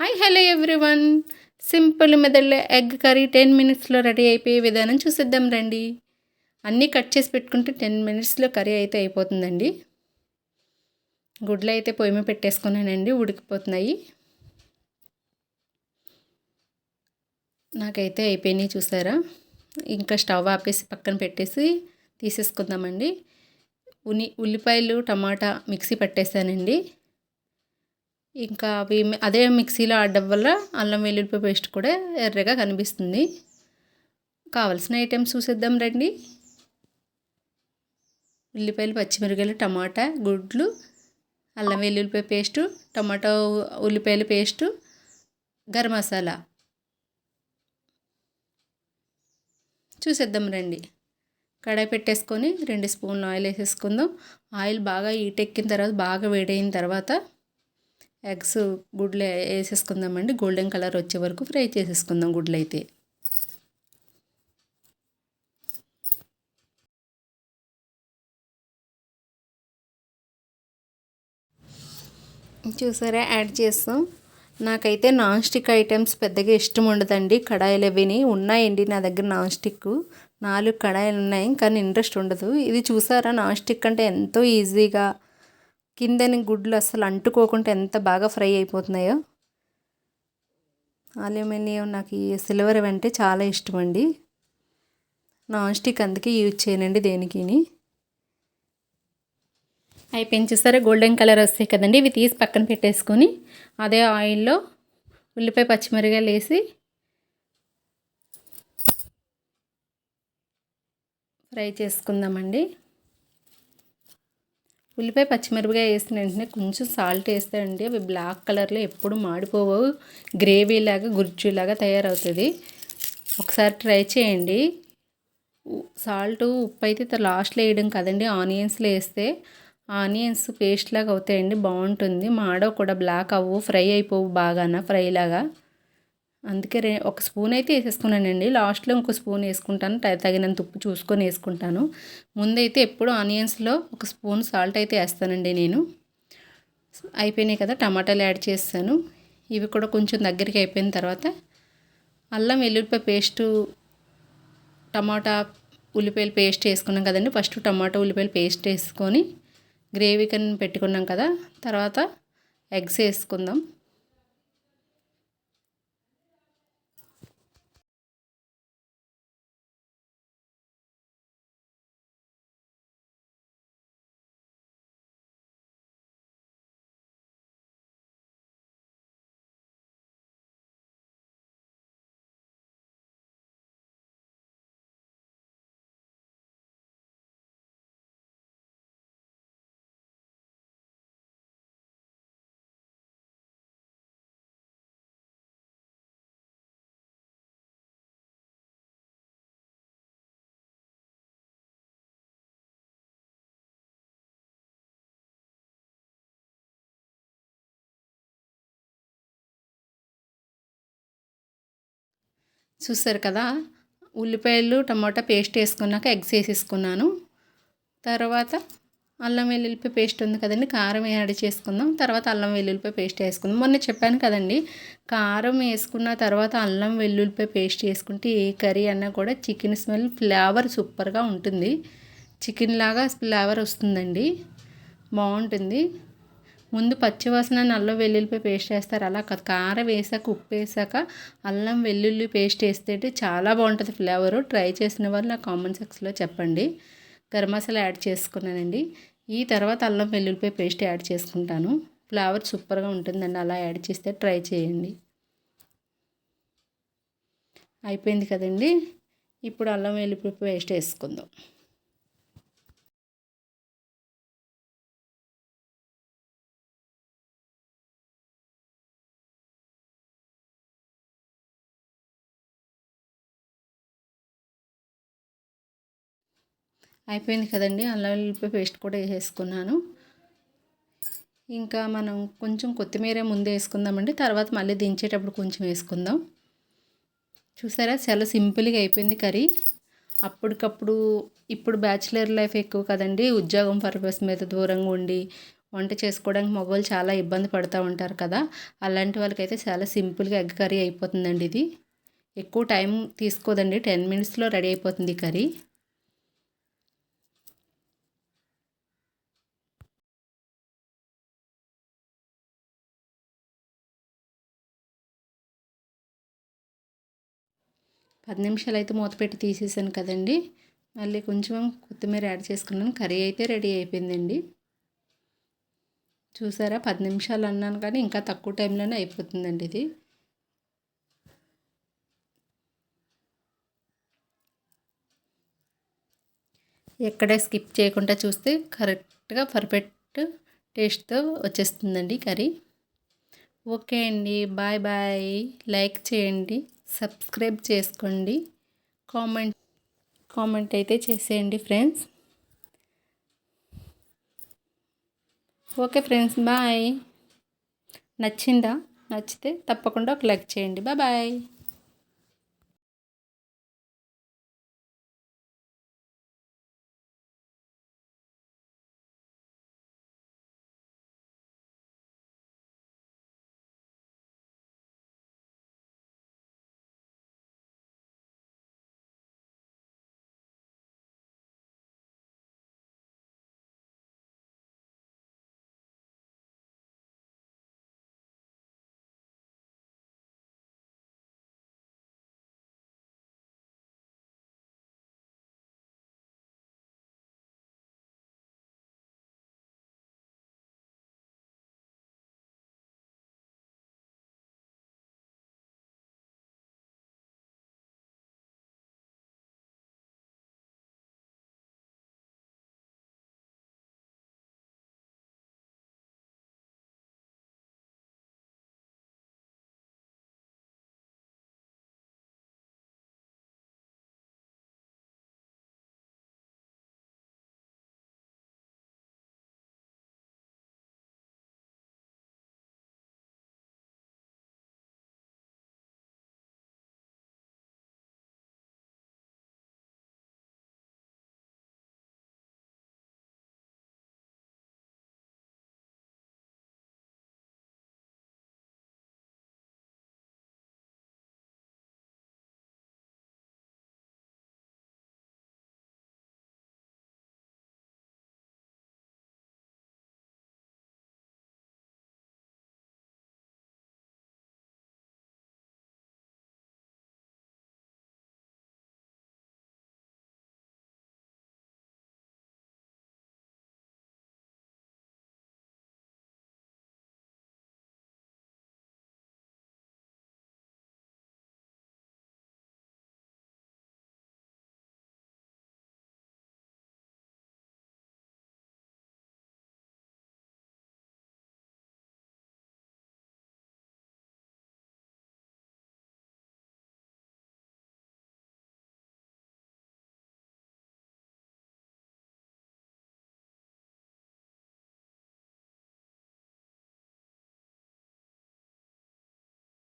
Hi hello everyone simple మెదడులో egg curry ten మినిట్స్లో ready అయిపోయే విధానం చూసిద్దాం రండి. అన్నీ కట్ చేసి పెట్టుకుంటే టెన్ మినిట్స్లో కర్రీ అయితే అయిపోతుందండి. గుడ్లు అయితే పొయ్యి మీద పెట్టేసుకున్నానండి ఉడికిపోతున్నాయి. నాకైతే అయిపోయినాయి చూసారా? ఇంకా స్టవ్ ఆపేసి పక్కన పెట్టేసి తీసేసుకుందామండి. ఉని ఉల్లిపాయలు టమాటా మిక్సీ పట్టేసానండి. ఇంకా అవి అదే మిక్సీలో ఆడడం వల్ల అల్లం వెల్లుల్లిపాయ పేస్ట్ కూడా ఎర్రగా కనిపిస్తుంది. కావలసిన ఐటమ్స్ చూసేద్దాం రండి. ఉల్లిపాయలు పచ్చిమిరపకాయలు టమాటా గుడ్లు అల్లం వెల్లుల్లిపాయ పేస్టు టమాటో ఉల్లిపాయల పేస్టు గరం మసాలా. చూసేద్దాం రండి. కడాయి పెట్టేసుకొని రెండు స్పూన్లు ఆయిల్ వేసేసుకుందాం. ఆయిల్ బాగా ఈటెక్కిన తర్వాత బాగా వేడైన తర్వాత ఎగ్స్ గుడ్లు వేసేసుకుందామండి. గోల్డెన్ కలర్ వచ్చే వరకు ఫ్రై చేసేసుకుందాం గుడ్లు అయితే చూసారా యాడ్ చేస్తాం. నాకైతే నాన్ స్టిక్ ఐటమ్స్ పెద్దగా ఇష్టం ఉండదండి. కడాయిలు అవిని ఉన్నాయండి నా దగ్గర నాన్ స్టిక్ నాలుగు కడాయిలు ఉన్నాయి కానీ ఇంట్రెస్ట్ ఉండదు. ఇది చూసారా నాన్ స్టిక్ అంటే ఎంతో ఈజీగా కిందని గుడ్లు అసలు అంటుకోకుండా ఎంత బాగా ఫ్రై అయిపోతున్నాయో. అల్యూమినియం నాకు ఈ సిల్వర్ అంటే చాలా ఇష్టం అండి నాన్ స్టిక్ అందుకే యూజ్ చేయనండి దేనికిని. అయిపోయింది చూసారా? గోల్డెన్ కలర్ వస్తాయి కదండి. ఇవి తీసి పక్కన పెట్టేసుకొని అదే ఆయిల్లో ఉల్లిపాయ పచ్చిమిరకాయలు వేసి ఫ్రై చేసుకుందామండి. ఉల్లిపాయ పచ్చిమిరపకాయ వేసిన వెంటనే కొంచెం సాల్ట్ వేస్తే అండి అవి బ్లాక్ కలర్లో ఎప్పుడు మాడిపోవు. గ్రేవీలాగా గుర్జీలాగా తయారవుతుంది. ఒకసారి ట్రై చేయండి. సాల్ట్ ఉప్పు అయితే లాస్ట్లో వేయడం కదండి. ఆనియన్స్లో వేస్తే ఆనియన్స్ పేస్ట్ లాగా అవుతాయండి. బాగుంటుంది. మాడో కూడా బ్లాక్ అవ్వు ఫ్రై అయిపోవు బాగాన ఫ్రై లాగా. అందుకే రే ఒక స్పూన్ అయితే వేసేసుకున్నానండి. లాస్ట్లో ఇంకో స్పూన్ వేసుకుంటాను. తగినంత ఉప్పు చూసుకొని వేసుకుంటాను. ముందైతే ఎప్పుడు ఆనియన్స్లో ఒక స్పూన్ సాల్ట్ అయితే వేస్తానండి నేను. అయిపోయినాయి కదా టమాటాలు యాడ్ చేస్తాను. ఇవి కూడా కొంచెం దగ్గరికి అయిపోయిన తర్వాత అల్లం వెల్లుల్లిపాయ పేస్టు టమాటా ఉల్లిపాయలు పేస్ట్ వేసుకున్నాం కదండి. ఫస్ట్ టమాటా ఉల్లిపాయలు పేస్ట్ వేసుకొని గ్రేవీ కన్నా పెట్టుకున్నాం కదా. తర్వాత ఎగ్స్ వేసుకుందాం. చూసారు కదా? ఉల్లిపాయలు టమాటా పేస్ట్ వేసుకున్నాక ఎగ్స్ వేసేసుకున్నాను. తర్వాత అల్లం వెల్లుల్లిపాయ పేస్ట్ ఉంది కదండి కారం యాడ్ చేసుకుందాం. తర్వాత అల్లం వెల్లుల్లిపాయ పేస్ట్ వేసుకుందాం. మొన్న చెప్పాను కదండి కారం వేసుకున్న తర్వాత అల్లం వెల్లుల్లిపాయ పేస్ట్ వేసుకుంటే ఏ కర్రీ అన్నా కూడా చికెన్ స్మెల్ ఫ్లేవర్ సూపర్గా ఉంటుంది. చికెన్ లాగా ఫ్లేవర్ వస్తుందండి. బాగుంటుంది. ముందు పచ్చివాసన అల్లం వెల్లుల్లిపాయ పేస్ట్ వేస్తారు అలా కారం వేసాక ఉప్పు వేసాక అల్లం వెల్లుల్లి పేస్ట్ వేస్తే చాలా బాగుంటుంది ఫ్లేవర్. ట్రై చేసిన వాళ్ళు నా కామెంట్ సెక్షన్లో చెప్పండి. గరం మసాలా యాడ్ చేసుకున్నానండి. ఈ తర్వాత అల్లం వెల్లుల్లిపై పేస్ట్ యాడ్ చేసుకుంటాను. ఫ్లేవర్ సూపర్గా ఉంటుందండి. అలా యాడ్ చేస్తే ట్రై చేయండి. అయిపోయింది కదండి. ఇప్పుడు అల్లం వెల్లుల్లిపాయ పేస్ట్ వేసుకుందాం. అయిపోయింది కదండి. అల్లం వెల్లుల్లిపాయ పేస్ట్ కూడా వేసేసుకున్నాను. ఇంకా మనం కొంచెం కొత్తిమీర ముందు వేసుకుందామండి. తర్వాత మళ్ళీ దించేటప్పుడు కొంచెం వేసుకుందాం. చూసారా? చాలా సింపుల్గా అయిపోయింది కర్రీ. అప్పటికప్పుడు ఇప్పుడు బ్యాచిలర్ లైఫ్ ఎక్కువ కదండి. ఉద్యోగం పర్పస్ మీద దూరంగా ఉండి వంట చేసుకోవడానికి మగవాళ్ళు చాలా ఇబ్బంది పడుతూ ఉంటారు కదా. అలాంటి వాళ్ళకైతే చాలా సింపుల్గా ఎగ్ కర్రీ అయిపోతుందండి ఇది. ఎక్కువ టైం తీసుకోదండి. టెన్ మినిట్స్లో రెడీ అయిపోతుంది కర్రీ. పది నిమిషాలు అయితే మూత పెట్టి తీసేసాను కదండి. మళ్ళీ కొంచెం కొత్తిమీర యాడ్ చేసుకున్నాను. కర్రీ అయితే రెడీ అయిపోయిందండి. చూసారా? పది నిమిషాలు అన్నాను కానీ ఇంకా తక్కువ టైంలోనే అయిపోతుందండి ఇది. ఎక్కడ స్కిప్ చేయకుండా చూస్తే కరెక్ట్గా పర్ఫెక్ట్ టేస్ట్తో వచ్చేస్తుందండి కర్రీ. ఓకే అండి. Bye bye. లైక్ చేయండి. సబ్స్క్రైబ్ చేసుకోండి. కామెంట్ కామెంట్ అయితే చేసేయండి ఫ్రెండ్స్. Okay friends bye. నచ్చిందా? నచ్చితే తప్పకుండా ఒక లైక్ చేయండి. బాయ్